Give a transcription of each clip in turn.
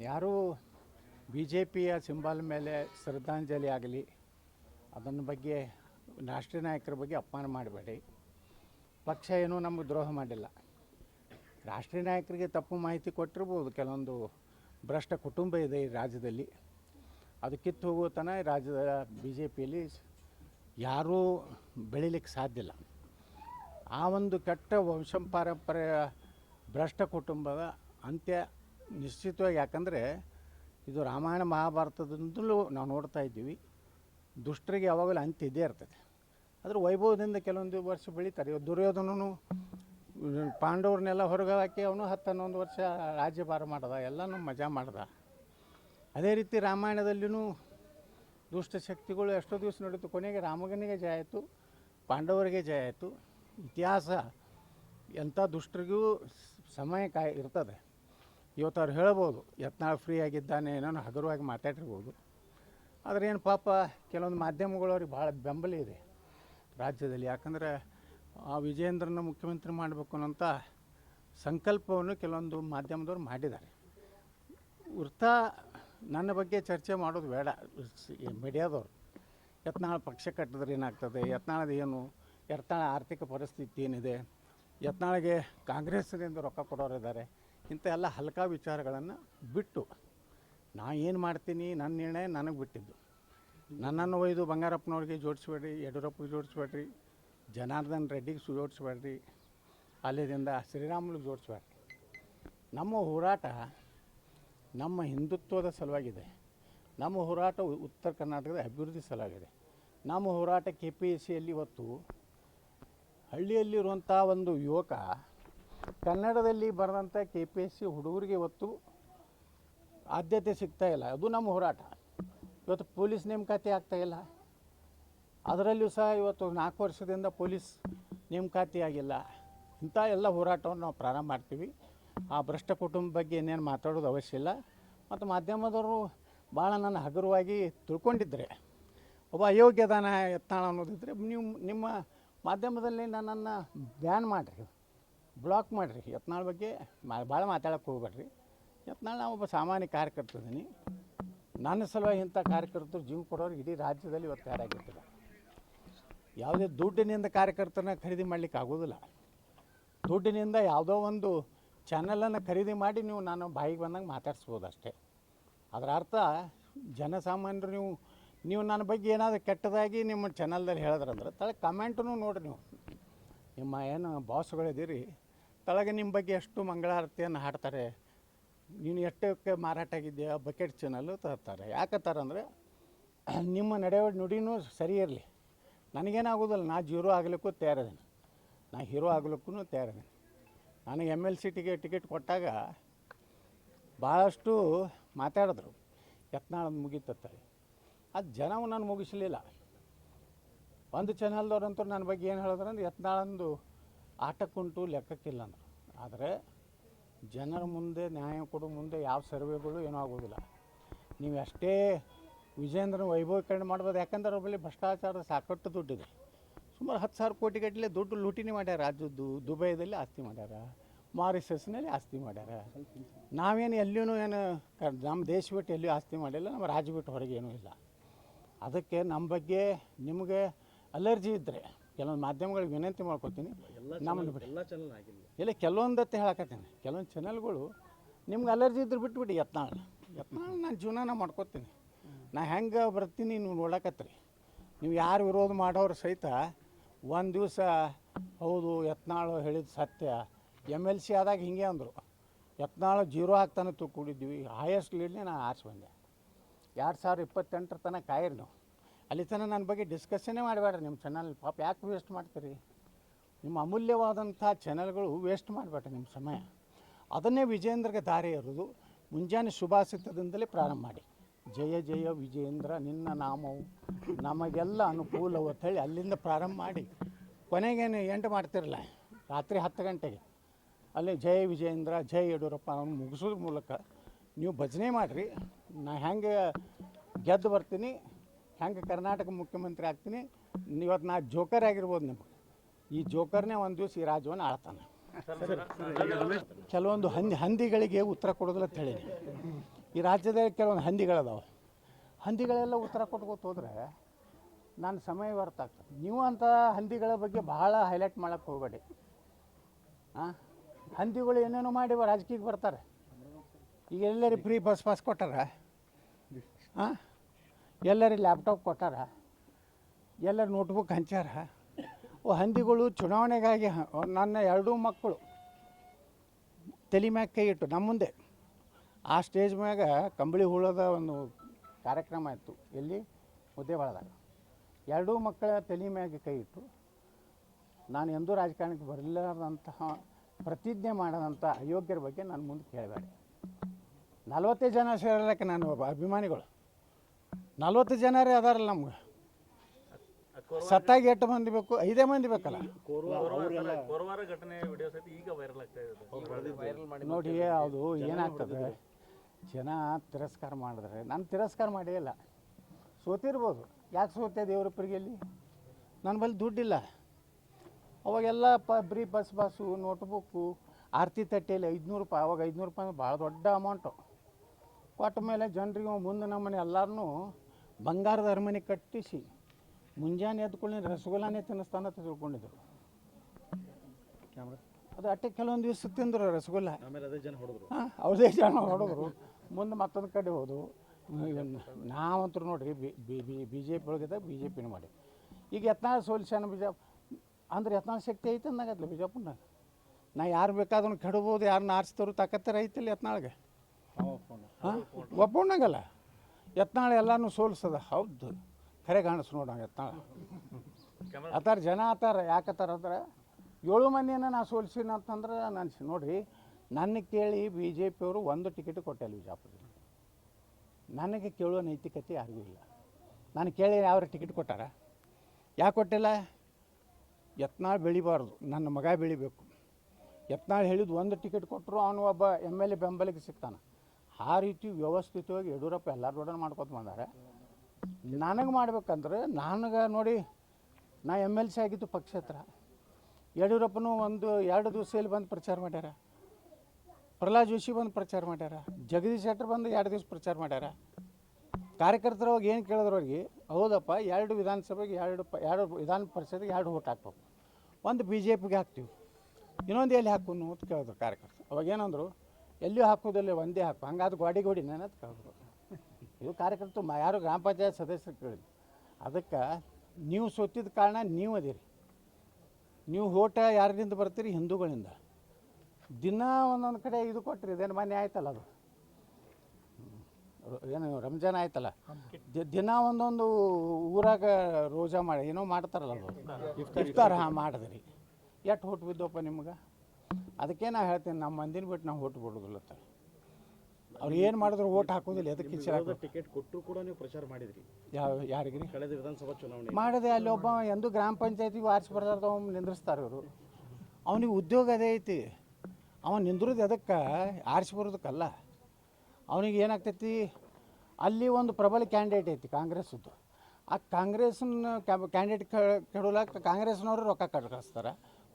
ಯಾರೂ B J ಪಿಯ symbol ಮೇಲೆ ಶ್ರದ್ಧಾಂಜಲಿ ಆಗಲಿ, ಅದನ್ನ ಬಗ್ಗೆ ರಾಷ್ಟ್ರೀಯ ನಾಯಕರ ಬಗ್ಗೆ ಅಪಮಾನ ಮಾಡಬೇಡಿ. ಪಕ್ಷ ಏನೂ ನಮಗೆ ದ್ರೋಹ ಮಾಡಿಲ್ಲ. ರಾಷ್ಟ್ರೀಯ ನಾಯಕರಿಗೆ ತಪ್ಪು ಮಾಹಿತಿ ಕೊಟ್ಟಿರ್ಬೋದು. ಕೆಲವೊಂದು ಭ್ರಷ್ಟ ಕುಟುಂಬ ಇದೆ ಈ ರಾಜ್ಯದಲ್ಲಿ. ಅದು ಕಿತ್ತು ಹೋಗೋ ತನಕ ರಾಜ್ಯದ ಬಿ ಜೆ ಪಿಯಲ್ಲಿ ಯಾರೂ ಬೆಳಿಲಿಕ್ಕೆ ಸಾಧ್ಯ ಇಲ್ಲ. ಆ ಒಂದು ಕೆಟ್ಟ ವಂಶಪಾರಂಪರ್ಯ ಭ್ರಷ್ಟ ಕುಟುಂಬದ ಅಂತ್ಯ ನಿಶ್ಚಿತವಾಗಿ ಯಾಕಂದರೆ ಇದು ರಾಮಾಯಣ ಮಹಾಭಾರತದಿಂದಲೂ ನಾವು ನೋಡ್ತಾ ಇದ್ದೀವಿ. ದುಷ್ಟರಿಗೆ ಯಾವಾಗಲೂ ಅಂತ್ಯ ಇದ್ದೇ ಇರ್ತದೆ. ಅದ್ರ ವೈಭವದಿಂದ ಕೆಲವೊಂದು ವರ್ಷ ಬೆಳೀತಾರೆ. ಇವತ್ತು ದುರ್ಯೋಧನನು ಪಾಂಡವ್ರನ್ನೆಲ್ಲ ಹೊರಗೆ ಹಾಕಿ ಅವನು ಹತ್ತು ಹನ್ನೊಂದು ವರ್ಷ ರಾಜ್ಯಭಾರ ಮಾಡ್ದ, ಎಲ್ಲನೂ ಮಜಾ ಮಾಡ್ದ. ಅದೇ ರೀತಿ ರಾಮಾಯಣದಲ್ಲಿಯೂ ದುಷ್ಟ ಶಕ್ತಿಗಳು ಎಷ್ಟೋ ದಿವಸ ನಡೀತು ಕೊನೆಗೆ ರಾಮಗನಿಗೆ ಜಯ ಆಯಿತು, ಪಾಂಡವರಿಗೆ ಜಯ ಆಯಿತು. ಇತಿಹಾಸ ಎಂಥ ದುಷ್ಟರಿಗೂ ಸಮಯ ಕಾಯಿ ಇರ್ತದೆ. ಇವತ್ತು ಅವ್ರು ಹೇಳ್ಬೋದು, ಯತ್ನಾಳ್ ಫ್ರೀ ಆಗಿದ್ದಾನೆ, ಏನೋ ಹಗುರವಾಗಿ ಮಾತಾಡಿರ್ಬೋದು. ಆದರೆ ಏನು ಪಾಪ, ಕೆಲವೊಂದು ಮಾಧ್ಯಮಗಳು ಅವ್ರಿಗೆ ಭಾಳ ಬೆಂಬಲ ಇದೆ ರಾಜ್ಯದಲ್ಲಿ. ಯಾಕಂದರೆ ಆ ವಿಜಯೇಂದ್ರನ ಮುಖ್ಯಮಂತ್ರಿ ಮಾಡಬೇಕು ಅನ್ನೋಂಥ ಸಂಕಲ್ಪವನ್ನು ಕೆಲವೊಂದು ಮಾಧ್ಯಮದವ್ರು ಮಾಡಿದ್ದಾರೆ. ವೃತ್ತ ನನ್ನ ಬಗ್ಗೆ ಚರ್ಚೆ ಮಾಡೋದು ಬೇಡ, ಮೀಡಿಯಾದವ್ರು. ಯತ್ನಾಳ ಪಕ್ಷ ಕಟ್ಟಿದ್ರೆ ಏನಾಗ್ತದೆ? ಯತ್ನಾಳದ ಏನು, ಯತ್ನಾಳ ಆರ್ಥಿಕ ಪರಿಸ್ಥಿತಿ ಏನಿದೆ? ಯತ್ನಾಳಿಗೆ ಕಾಂಗ್ರೆಸ್ನಿಂದ ರೊಕ್ಕ ಕೊಡೋರಿದ್ದಾರೆ. ಇಂಥ ಎಲ್ಲ ಹಲ್ಕಾ ವಿಚಾರಗಳನ್ನು ಬಿಟ್ಟು ನಾ ಏನು ಮಾಡ್ತೀನಿ ನನ್ನ ನಿರ್ಣಯ ನನಗೆ ಬಿಟ್ಟಿದ್ದು. ನನ್ನನ್ನು ಒಯ್ದು ಬಂಗಾರಪ್ಪನವ್ರಿಗೆ ಜೋಡಿಸ್ಬೇಡ್ರಿ, ಯಡಿಯೂರಪ್ಪಗೆ ಜೋಡಿಸ್ಬೇಡ್ರಿ, ಜನಾರ್ದನ್ ರೆಡ್ಡಿಗೆ ಜೋಡಿಸ್ಬೇಡ್ರಿ ಅಲ್ಲಿದಿಂದ ಶ್ರೀರಾಮುಲು ಜೋಡಿಸ್ಬೇಡ್ರಿ. ನಮ್ಮ ಹೋರಾಟ ನಮ್ಮ ಹಿಂದುತ್ವದ ಸಲುವಾಗಿದೆ. ನಮ್ಮ ಹೋರಾಟ ಉತ್ತರ ಕರ್ನಾಟಕದ ಅಭಿವೃದ್ಧಿ ಸಲುವಾಗಿದೆ. ನಮ್ಮ ಹೋರಾಟ ಕೆ ಪಿ ಎಸ್ ಸಿಯಲ್ಲಿ ಇವತ್ತು ಹಳ್ಳಿಯಲ್ಲಿರುವಂಥ ಒಂದು ಯುವಕ ಕನ್ನಡದಲ್ಲಿ ಬರೆದಂಥ ಕೆ ಪಿ ಎಸ್ ಸಿ ಹುಡುಗರಿಗೆ ಇವತ್ತು ಆದ್ಯತೆ ಸಿಗ್ತಾ ಇಲ್ಲ. ಅದು ನಮ್ಮ ಹೋರಾಟ. ಇವತ್ತು ಪೊಲೀಸ್ ನೇಮಕಾತಿ ಆಗ್ತಾ ಇಲ್ಲ. ಅದರಲ್ಲೂ ಸಹ ಇವತ್ತು ನಾಲ್ಕು ವರ್ಷದಿಂದ ಪೊಲೀಸ್ ನೇಮಕಾತಿ ಆಗಿಲ್ಲ. ಇಂಥ ಎಲ್ಲ ಹೋರಾಟವನ್ನು ನಾವು ಪ್ರಾರಂಭ ಮಾಡ್ತೀವಿ. ಆ ಭ್ರಷ್ಟ ಕುಟುಂಬ ಬಗ್ಗೆ ಇನ್ನೇನು ಮಾತಾಡೋದು ಅವಶ್ಯ ಇಲ್ಲ. ಮತ್ತು ಮಾಧ್ಯಮದವರು ಭಾಳ ನನ್ನ ಹಗುರವಾಗಿ ತಿಳ್ಕೊಂಡಿದ್ದರೆ ಒಬ್ಬ ಅಯೋಗ್ಯದಾನ ಎತ್ತಾಳ ಅನ್ನೋದಿದ್ದರೆ ನೀವು ನಿಮ್ಮ ಮಾಧ್ಯಮದಲ್ಲಿ ನನ್ನನ್ನು ಬ್ಯಾನ್ ಮಾಡಿರಿ. ಬ್ಲಾಕ್ ಮಾಡಿರಿ. ಯತ್ನಾಳ್ ಬಗ್ಗೆ ಮಾ, ಭಾಳ ಮಾತಾಡೋಕ್ಕೆ ಹೋಗ್ಬೇಡ್ರಿ. ಯತ್ನಾಳ್ ನಾವು ಒಬ್ಬ ಸಾಮಾನ್ಯ ಕಾರ್ಯಕರ್ತಿದ್ದೀನಿ ನನ್ನ ಸಲುವಾಗಿ ಇಂಥ ಕಾರ್ಯಕರ್ತರು ಜೀವ ಕೊಡೋರು ಇಡೀ ರಾಜ್ಯದಲ್ಲಿ ಇವತ್ತು ತಯಾರಾಗಿರ್ತಾರೆ. ಯಾವುದೇ ದುಡ್ಡಿನಿಂದ ಕಾರ್ಯಕರ್ತರನ್ನ ಖರೀದಿ ಮಾಡಲಿಕ್ಕೆ ಆಗೋದಿಲ್ಲ. ದುಡ್ಡಿನಿಂದ ಯಾವುದೋ ಒಂದು ಚಾನಲನ್ನು ಖರೀದಿ ಮಾಡಿ ನೀವು ನಾನು ಬಾಯಿಗೆ ಬಂದಂಗೆ ಮಾತಾಡಿಸ್ಬೋದು ಅಷ್ಟೇ. ಅದರ ಅರ್ಥ ಜನಸಾಮಾನ್ಯರು ನೀವು ನೀವು ನನ್ನ ಬಗ್ಗೆ ಏನಾದರೂ ಕೆಟ್ಟದಾಗಿ ನಿಮ್ಮ ಚಾನಲ್ದಲ್ಲಿ ಹೇಳಿದ್ರಂದ್ರೆ ತಳ ಕಮೆಂಟನ್ನು ನೋಡಿರಿ ನೀವು. ನಿಮ್ಮ ಏನು ಬಾಸ್ಗಳಿದ್ದೀರಿ ತಳಗೆ ನಿಮ್ಮ ಬಗ್ಗೆ ಎಷ್ಟು ಮಂಗಳಾರತಿಯನ್ನು ಹಾಡ್ತಾರೆ? ನೀನು ಎಷ್ಟಕ್ಕೆ ಮಾರಾಟ ಆಗಿದೆಯಾ ಬಕೆಟ್ ಚಾನಲ್ಲು ತರ್ತಾರೆ. ಯಾಕೆ ಅಂದರೆ, ನಿಮ್ಮ ನಡೆ ನುಡಿನೂ ಸರಿ ಇರಲಿ. ನನಗೇನಾಗೋದಿಲ್ಲ. ನಾ ಜೀರೋ ಆಗಲಿಕ್ಕೂ ತಯಾರಿದ್ದೀನಿ. ನಾ ಹೀರೋ ಆಗಲಿಕ್ಕೂ ತಯಾರಿದ್ದೀನಿ. ನಾನು M L C ticket ticket ಕೊಟ್ಟಾಗ ಭಾಳಷ್ಟು ಮಾತಾಡಿದ್ರು. ಯತ್ನಾಳ ಮುಗೀತಾರೆ ಅದು ಜನವು ನಾನು ಮುಗಿಸಲಿಲ್ಲ. ಒಂದು ಚಾನಲ್ದವ್ರಂತೂ ನನ್ನ ಬಗ್ಗೆ ಏನು ಹೇಳಿದ್ರಂದ್ರೆ ಯತ್ನಾಳಂದು ಆಟಕ್ಕುಂಟು ಲೆಕ್ಕಕ್ಕಿಲ್ಲ ಅಂದರು ಆದರೆ ಜನರ ಮುಂದೆ, ನ್ಯಾಯ ಕೊಡೋ ಮುಂದೆ ಯಾವ ಸರ್ವೆಗಳು ಏನೂ ಆಗೋದಿಲ್ಲ. ನೀವು ಅಷ್ಟೇ ವಿಜೇಂದ್ರನ ವೈಭವೀಕರಣ ಮಾಡ್ಬೋದು. ಯಾಕಂದ್ರೆ ಅವರಲ್ಲಿ ಭ್ರಷ್ಟಾಚಾರ ಸಾಕಷ್ಟು ದುಡ್ಡಿದೆ. ಸುಮಾರು ಹತ್ತು ಸಾವಿರ ಕೋಟಿ ಗಟ್ಟಲೆ ದುಡ್ಡು ಲೂಟಿನಿ ಮಾಡ್ಯಾರ. ರಾಜ್ಯದ್ದು ದುಬೈದಲ್ಲಿ ಆಸ್ತಿ ಮಾಡ್ಯಾರ. ಮಾರಿಸಸ್ನಲ್ಲಿ ಆಸ್ತಿ ಮಾಡ್ಯಾರ. ನಾವೇನು ಎಲ್ಲಿಯೂ ಏನು ನಮ್ಮ ದೇಶ ಬಿಟ್ಟು ಎಲ್ಲಿಯೂ ಆಸ್ತಿ ಮಾಡಿಲ್ಲ. ನಮ್ಮ ರಾಜ್ಯ ಬಿಟ್ಟು ಹೊರಗೆ ಇಲ್ಲ. ಅದಕ್ಕೆ ನಮ್ಮ ಬಗ್ಗೆ ನಿಮಗೆ ಅಲರ್ಜಿ ಇದ್ದರೆ ಕೆಲವೊಂದು ಮಾಧ್ಯಮಗಳಿಗೆ ವಿನಂತಿ ಮಾಡ್ಕೊತೀನಿ. ನಮ್ಮನ್ನು ಬಿಡಿ. ಎಲ್ಲ ಚಾನಲ್ ಆಗಿಲ್ಲ. ಇಲ್ಲ ಕೆಲವೊಂದತ್ತೆ ಹೇಳಕತ್ತೀನಿ. ಕೆಲವೊಂದು ಚಾನಲ್ಗಳು ನಿಮ್ಗೆ ಅಲರ್ಜಿ ಇದ್ರೆ ಬಿಟ್ಬಿಡಿ ಯತ್ನಾಳ್. ಯತ್ನಾಳ್ ನಾನು ಜೀವನನ ಮಾಡ್ಕೋತೀನಿ. ನಾ ಹೆಂಗೆ ಬರ್ತೀನಿ ನೀವು ನೋಡಕತ್ರಿ. ನೀವು ಯಾರು ವಿರೋಧ ಮಾಡೋರು ಸಹಿತ ಒಂದು ದಿವಸ ಹೌದು ಯತ್ನಾಳು ಹೇಳಿದ ಸತ್ಯ. ಎಂ ಎಲ್ ಸಿ ಆದಾಗ ಹಿಂಗೆ ಅಂದರು. ಯತ್ನಾಳು ಜೀರೋ ಆಗ್ತಾನೆ ತಿಳ್ಕೊಂಡಿದ್ವಿ ಹೈಯೆಸ್ಟ್ ಲೀಡ್ನೇ ನಾನು ಆರ್ಸಿ ಬಂದೆ. ಎರಡು ಸಾವಿರದ ಇಪ್ಪತ್ತೆಂಟರ ತನಕ ಕಾಯಿರಿ ನೀವು ಅಲ್ಲಿ ತನಕ ನನ್ನ ಬಗ್ಗೆ ಡಿಸ್ಕಷನ್ನೇ ಮಾಡಬೇಡ್ರಿ ನಿಮ್ಮ ಚಾನಲ್ ಪಾಪ ಯಾಕೆ ವೇಸ್ಟ್ ಮಾಡ್ತೀರಿ? ನಿಮ್ಮ ಅಮೂಲ್ಯವಾದಂಥ ಚಾನಲ್ಗಳು ವೇಸ್ಟ್ ಮಾಡಬೇಡ್ರಿ ನಿಮ್ಮ ಸಮಯ. ಅದನ್ನೇ ವಿಜೇಂದ್ರಗೆ ದಾರಿ ಇರೋದು ಮುಂಜಾನೆ ಶುಭಾಷಿತದಿಂದಲೇ ಪ್ರಾರಂಭ ಮಾಡಿ. ಜಯ ಜಯ ವಿಜೇಂದ್ರ ನಿನ್ನ ನಾಮವು ನಮಗೆಲ್ಲ ಅನುಕೂಲವು ಅಂತೇಳಿ ಅಲ್ಲಿಂದ ಪ್ರಾರಂಭ ಮಾಡಿ ಕೊನೆಗೇನು ಎಂಟು ಮಾಡ್ತಿರಲ್ಲ ರಾತ್ರಿ ಹತ್ತು ಗಂಟೆಗೆ. ಅಲ್ಲಿ ಜಯ ವಿಜೇಂದ್ರ ಜಯ ಯಡಿಯೂರಪ್ಪ ಅವ್ನು ಮುಗಿಸೋದ್ರ ಮೂಲಕ ನೀವು ಭಜನೆ ಮಾಡಿರಿ. ನಾ ಹೆಂಗೆ ಗೆದ್ದು ಬರ್ತೀನಿ ಹೆಂಗೆ ಕರ್ನಾಟಕ ಮುಖ್ಯಮಂತ್ರಿ ಆಗ್ತೀನಿ, ಇವತ್ತು ನಾ ಜೋಕರ್ ಆಗಿರ್ಬೋದು ನಿಮ್ಗೆ. ಈ ಜೋಕರ್ನೇ ಒಂದು ದಿವಸ ಈ ರಾಜ್ಯವನ್ನು ಆಳ್ತಾನೆ. ಕೆಲವೊಂದು ಹಂದಿ ಹಂದಿಗಳಿಗೆ ಉತ್ತರ ಕೊಡೋದಿಲ್ಲ ಅಂತ ಹೇಳಿ ಈ ರಾಜ್ಯದಲ್ಲಿ ಕೆಲವೊಂದು ಹಂದಿಗಳದಾವೆ. ಹಂದಿಗಳೆಲ್ಲ ಉತ್ತರ ಕೊಟ್ಕೋತ ಹೋದ್ರೆ ನಾನು ಸಮಯ ವ್ಯರ್ಥ ಆಗ್ತದೆ. ನೀವು ಅಂತ ಹಂದಿಗಳ ಬಗ್ಗೆ ಭಾಳ ಹೈಲೈಟ್ ಮಾಡೋಕ್ಕೆ ಹೋಗಬೇಡಿ. ಹಾಂ ಹಂದಿಗಳು ಏನೇನೋ ಮಾಡಿ ರಾಜಕೀಯಕ್ಕೆ ಬರ್ತಾರೆ. ಈಗ ಎಲ್ಲರಿಗೆ ಫ್ರೀ ಬಸ್ ಪಾಸ್ ಕೊಟ್ಟಾರ? ಹಾಂ ಎಲ್ಲರಿಗೆ ಲ್ಯಾಪ್ಟಾಪ್ ಕೊಟ್ಟಾರ, ಎಲ್ಲರ ನೋಟ್ಬುಕ್ ಹಂಚಾರ ಹಂದಿಗಳು ಚುನಾವಣೆಗಾಗಿ ನನ್ನ ಎರಡೂ ಮಕ್ಕಳು ತಲೆ ಮ್ಯಾಗ ಕೈ ಇಟ್ಟು ನಮ್ಮ ಮುಂದೆ. ಆ ಸ್ಟೇಜ್ ಮ್ಯಾಗ ಕಂಬಳಿ ಹುಳದ ಒಂದು ಕಾರ್ಯಕ್ರಮ ಇತ್ತು, ಎಲ್ಲಿ? ಮುದ್ದೇಬಾಳದಾಗ ಎರಡೂ ಮಕ್ಕಳ ತಲೆ ಮ್ಯಾಗೆ ಕೈ ಇಟ್ಟು, ನಾನು ಎಂದೂ ರಾಜಕಾರಣಕ್ಕೆ ಬರಲಾರ್ದಂತಹ ಪ್ರತಿಜ್ಞೆ ಮಾಡದಂಥ ಅಯೋಗ್ಯರ ಬಗ್ಗೆ ನಾನು ಮುಂದೆ ಕೇಳಬೇಡ. ನಲವತ್ತೇ ಜನ ಸೇರಲಿಕ್ಕೆ ನಾನು ಒಬ್ಬ ಅಭಿಮಾನಿಗಳು. ನಲ್ವತ್ತು ಜನರೇ ಅದಾರಲ್ಲ ನಮ್ಗೆ. ಸತ್ತಾಗಿ ಎಷ್ಟು ಮಂದಿ ಬೇಕು? ಐದೇ ಮಂದಿ ಬೇಕಲ್ಲ? ನೋಡಿ ಅದು ಏನಾಗ್ತದೆ? ಜನ ತಿರಸ್ಕಾರ ಮಾಡಿದ್ರೆ ನಾನು ತಿರಸ್ಕಾರ ಮಾಡೇ ಇಲ್ಲ. ಸೋತಿರ್ಬೋದು. ಯಾಕೆ ಸೋತೆ ದೇವ್ರ ಪ್ರಿಗೆಲ್ಲಿ ನನ್ನ ಬಳಿ ದುಡ್ಡಿಲ್ಲ. ಅವಾಗೆಲ್ಲ ಪ ಬ್ರೀ ಬಸ್ ಬಾಸು ನೋಟ್ಬುಕ್ಕು ಆರತಿ ತಟ್ಟೆಯಲ್ಲಿ ಐದುನೂರು ರೂಪಾಯಿ ಅವಾಗ ಐದುನೂರು ರೂಪಾಯಿ ಅಂದ್ರೆ ಭಾಳ ದೊಡ್ಡ ಅಮೌಂಟು ಕೊಟ್ಟ ಮೇಲೆ ಜನರಿಗೆ ಮುಂದೆ ನಮ್ಮನೆ ಎಲ್ಲರನ್ನೂ ಬಂಗಾರದ ಅರಮನೆ ಕಟ್ಟಿಸಿ ಮುಂಜಾನೆ ಎದ್ಕೊಳ್ಳಿ ರಸಗುಲ್ಲಾನೇ ತಿನ್ನಿಸ್ತಾನ ತಿಳ್ಕೊಂಡಿದ್ರು. ಅದು ಅಟ್ಟೆ ಕೆಲವೊಂದು ದಿವಸ ತಿಂದರು ರಸಗುಲ್ಲ. ಹಾಂ ಅವ್ರದೇ ಜನ ಹೊಡೆದ್ರು. ಮುಂದೆ ಮತ್ತೊಂದು ಕಡೆ ಹೋದವು ನಾವಂತೂ ನೋಡ್ರಿ ಬಿ ಜೆ ಪಿ ಒಳಗಿದ್ದಾಗ ಬಿ ಜೆ ಪಿನ ಮಾಡಿ. ಈಗ ಯತ್ನಾಳ್ ಸೋಲ್ಸ್ಯಾನ ಬಿಜಾಪ್ ಅಂದ್ರೆ ಯತ್ನಾಳ್ ಶಕ್ತಿ ಐತೆ ಅಂದಾಗತ್ಲ ಬಿಜಾಪುರ್ನಾಗ. ನಾ ಯಾರು ಬೇಕಾದ್ರೂ ಕೆಡಬೋದು ಯಾರನ್ನ ಆರಿಸ್ತಾರು ತಾಕತ್ತರ ಐತಿಲ್ಲ ಯತ್ನಾಳ್ಗೆ. ಹಾಂ ಒಪ್ಪಣ್ಣಂಗಲ್ಲ? ಯತ್ನಾಳ್ ಎಲ್ಲಾನು ಸೋಲ್ಸದ. ಹೌದು. ಖರೆ ಕಾಣಿಸ್ ನೋಡ ಯತ್ನಾಳ. ಆತಾರ ಜನ ಆತಾರ ಯಾಕತ್ತಾರ ಅಂದ್ರೆ, ಏಳು ಮಂದಿನ ನಾ ಸೋಲ್ಸಿನ ಅಂತಂದ್ರೆ ನಾನು ನೋಡಿ ನನ್ನ ಕೇಳಿ ಬಿ ಜೆ ಪಿಯವರು ಒಂದು ಟಿಕೆಟ್ ಕೊಟ್ಟಿಲ್ಲ ಬಿಜಾಪುರದಲ್ಲಿ. ನನಗೆ ಕೇಳುವ ನೈತಿಕತೆ ಯಾರಿಗೂ ಇಲ್ಲ. ನಾನು ಕೇಳಿ ಯಾವ ಟಿಕೆಟ್ ಕೊಟ್ಟಾರ? ಯಾಕೆ ಕೊಟ್ಟಿಲ್ಲ? ಯತ್ನಾಳ್ ಬೆಳಿಬಾರ್ದು. ನನ್ನ ಮಗ ಬೆಳಿಬೇಕು. ಯತ್ನಾಳ್ ಹೇಳಿದ ಒಂದು ಟಿಕೆಟ್ ಕೊಟ್ಟರು ಅವನು ಒಬ್ಬ ಎಂ ಎಲ್ ಎ ಬೆಂಬಲಿಗೆ ಸಿಗ್ತಾನೆ. ಆ ರೀತಿ ವ್ಯವಸ್ಥಿತವಾಗಿ ಯಡಿಯೂರಪ್ಪ ಎಲ್ಲರ ಮಾಡ್ಕೊತ ಬಂದಾರೆ. ನನಗೆ ಮಾಡ್ಬೇಕಂದ್ರೆ ನನಗೆ ನೋಡಿ ನಾ ಎಂ ಎಲ್ ಸಿ ಆಗಿದ್ದು ಹತ್ರ. ಯಡಿಯೂರಪ್ಪನೂ ಒಂದು ಎರಡು ದಿವಸ ಇಲ್ಲಿ ಬಂದು ಪ್ರಚಾರ ಮಾಡ್ಯಾರ. ಪ್ರಹ್ಲಾದ್ ಜೋಶಿ ಬಂದು ಪ್ರಚಾರ ಮಾಡ್ಯಾರ. ಜಗದೀಶ್ ಶೆಟ್ಟರ್ ಬಂದು ಎರಡು ದಿವಸ ಪ್ರಚಾರ ಮಾಡ್ಯಾರ. ಕಾರ್ಯಕರ್ತರ ಅವಾಗ ಏನು ಕೇಳಿದ್ರು ಅವ್ರಿಗೆ, ಹೌದಪ್ಪ, ಎರಡು ವಿಧಾನಸಭೆಗೆ ಎರಡು ಪ, ಎರಡು ವಿಧಾನ ಪರಿಷತ್ಗೆ ಎರಡು ಓಟ್ ಹಾಕ್ಬೇಕು. ಒಂದು ಬಿ ಜೆ ಪಿಗೆ ಹಾಕ್ತೀವಿ. ಇನ್ನೊಂದು ಎಲ್ಲಿ ಹಾಕೋನು ಅಂತ ಕೇಳಿದ್ರು ಕಾರ್ಯಕರ್ತರು. ಅವಾಗ ಏನಂದ್ರು ಎಲ್ಲಿಯೂ ಹಾಕೋದಿಲ್ಲ ಒಂದೇ ಹಾಕು. ಹಂಗಾದ್ರೆ ಗೋಡಿ ಗೋಡಿ ನಾನು ಕೇಳಿದ್ರು ಇದು ಕಾರ್ಯಕರ್ತರು ಯಾರು ಗ್ರಾಮ ಪಂಚಾಯತ್ ಸದಸ್ಯರು ಕೇಳಿದ್ರು. ಅದಕ್ಕೆ ನೀವು ಸೋತಿದ್ದ ಕಾರಣ ನೀವು ಅದೀರಿ. ನೀವು ಓಟ ಯಾರಿಂದ ಬರ್ತೀರಿ? ಹಿಂದೂಗಳಿಂದ. ದಿನ ಒಂದೊಂದು ಕಡೆ ಇದು ಕೊಟ್ರಿ, ಇದೇನು ಮನೆ ಆಯ್ತಲ್ಲ ಅದು. ಏನು, ರಂಜಾನ್ ಆಯ್ತಲ್ಲ. ದಿನ ಒಂದೊಂದು ಊರಾಗ ರೋಜಾ ಮಾಡಿ ಏನೋ ಮಾಡ್ತಾರಲ್ಲ ಅದು. ಇಫ್ತಾರ್ ಹಾಂ, ಮಾಡಿದ್ರಿ. ಎಷ್ಟು ಹೊಟ್ಟು ಬಿದ್ದವಪ್ಪ ನಿಮ್ಗೆ? ಅದಕ್ಕೆ ನಾ ಹೇಳ್ತೀನಿ ನಮ್ಮ ಮಂದಿನ ಬಿಟ್ಟು ನಾವು ಓಟ್ ಬಿಡೋದಿಲ್ಲ ಅಂತ ಅವ್ರು ಏನು ಮಾಡಿದ್ರು ಓಟ್ ಹಾಕೋದಿಲ್ಲ ಅದಕ್ಕೆ ಟಿಕೆಟ್ ಕೊಟ್ಟರು ಕೂಡ ನೀವು ಪ್ರಚಾರ ಮಾಡಿದ್ರಿ. ಯಾವ ಯಾರಿಗ್ರಿ? ಕಳೆದ ವಿಧಾನಸಭಾ ಚುನಾವಣೆ ಮಾಡಿದೆ ಅಲ್ಲಿ ಒಬ್ಬ ಎಂದು ಗ್ರಾಮ ಪಂಚಾಯತಿ ವಾರ್ಸ್ ಬರ್ಲಾರ್ದ ಅವ್ನು ನಿಂದ್ರಿಸ್ತಾರೆ ಇವರು. ಅವನಿಗೆ ಉದ್ಯೋಗ ಅದೇ ಐತಿ. ಅವ ನಿಂದ್ರದು ಅದಕ್ಕೆ ಆರಿಸಿ ಬರೋದಕ್ಕಲ್ಲ ಅವನಿಗೆ ಏನಾಗ್ತೈತಿ? ಅಲ್ಲಿ ಒಂದು ಪ್ರಬಲ ಕ್ಯಾಂಡಿಡೇಟ್ ಐತಿ ಕಾಂಗ್ರೆಸ್ದು ಆ ಕಾಂಗ್ರೆಸ್ನ ಕ್ಯಾಂಡಿಡೇಟ್ ಕೆಡೋಲಕ್ಕೆ ಕಾಂಗ್ರೆಸ್ನವರು ರೊಕ್ಕ ಕಟ್ ಕಳಿಸ್ತಾರೆ